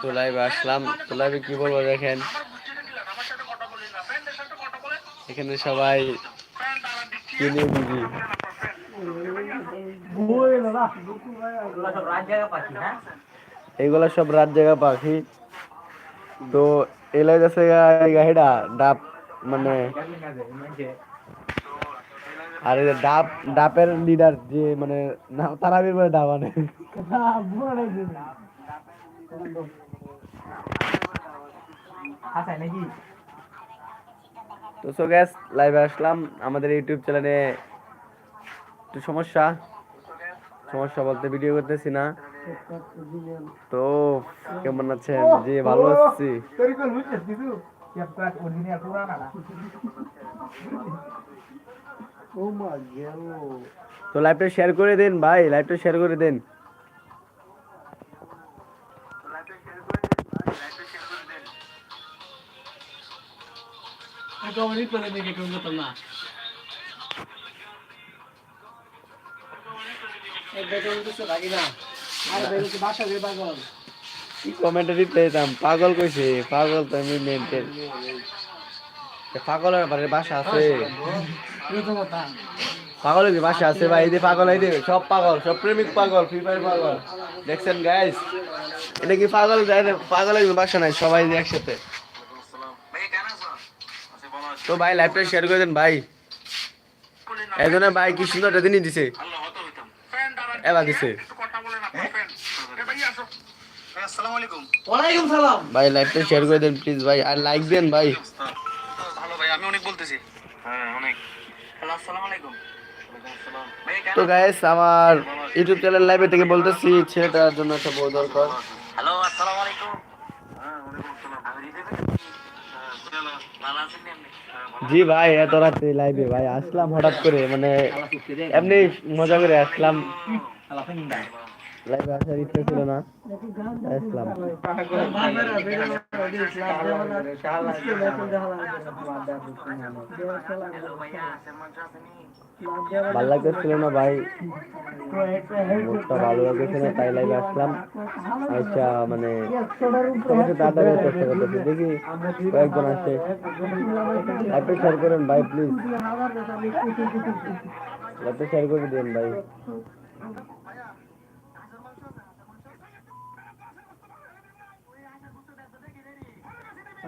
তো লাইভে আসলাম। তো লাইভে কি বলব দেখেন। এখানে সবাই কিনে দিবি। এইগুলা সব রাত জায়গা পাখি। তো এলাই যাচ্ছে গাড়িটা, ডাব মানে আর ডাব, ডাবের লিডার যে মানে তারাবির মানে ডাব আনে। তো সো গ্যাস লাইভে আসলাম। আমাদের ইউটিউব চ্যানেলে একটু সমস্যা। সমস্যা বলতে ভিডিও করতেছি না। তো কেমন আছেন? জি ভালো আছি। তো লাইভটা শেয়ার করে দিন ভাই লাইভটা শেয়ার করে দিন। কি কমেন্টে রিপ্লাই দিতাম, পাগল কইছে, পাগল তো আমি মেনটেন পাগলের ব্যাপারে বাসা আছে। পাগলের কি বাসা আছে ভাই, এই পাগল এই সব পাগল, সব প্রেমিক পাগল ফ্রি ফায়ার পাগল। দেখছেন গাইস এটা কি পাগল? যায় না? পাগলের বাসা নাই সবাই যে একসাথে। তো ভাই লাইভটা শেয়ার করে দেন ভাই। একজনে ভাই কি সুন্দর একটা জিনিস দিছে। এবার দিছে। আসসালামু আলাইকুম ওয়ালাইকুম সালাম। ভাই লাইভটা শেয়ার করে দেন প্লিজ ভাই আর লাইক দেন ভাই। ভালো ভাই আমি অনেক বলতেছি। হ্যাঁ অনেক। আসসালামু আলাইকুম। তো গাইস আমার ইউটিউব চ্যানেল লাইভে থেকে বলতেছি ছেলেটার জন্য একটা বউ দরকার হ্যালো আসসালামু আলাইকুম হ্যাঁ ওয়ালাইকুম আসসালাম আমি রিজে হ্যাঁ ভালো আছেন নি আপনি জি ভাই এত রাতে লাইভে ভাই। আসলাম হঠাৎ করে মানে এমনি মজা করে আসলাম। লাইভে আসার ইচ্ছা ছিল না। আসলাম। ভালো লাগতেছিল না ভাই। ভালো লাগতেছে না, তাই লাইভে আসলাম। আচ্ছা মানে দেওয়ার চেষ্টা করতেছি। দেখি কয়েকজন আসে লাইভটা শেয়ার করেন ভাই প্লিজ লাইভটা শেয়ার করে দিন ভাই।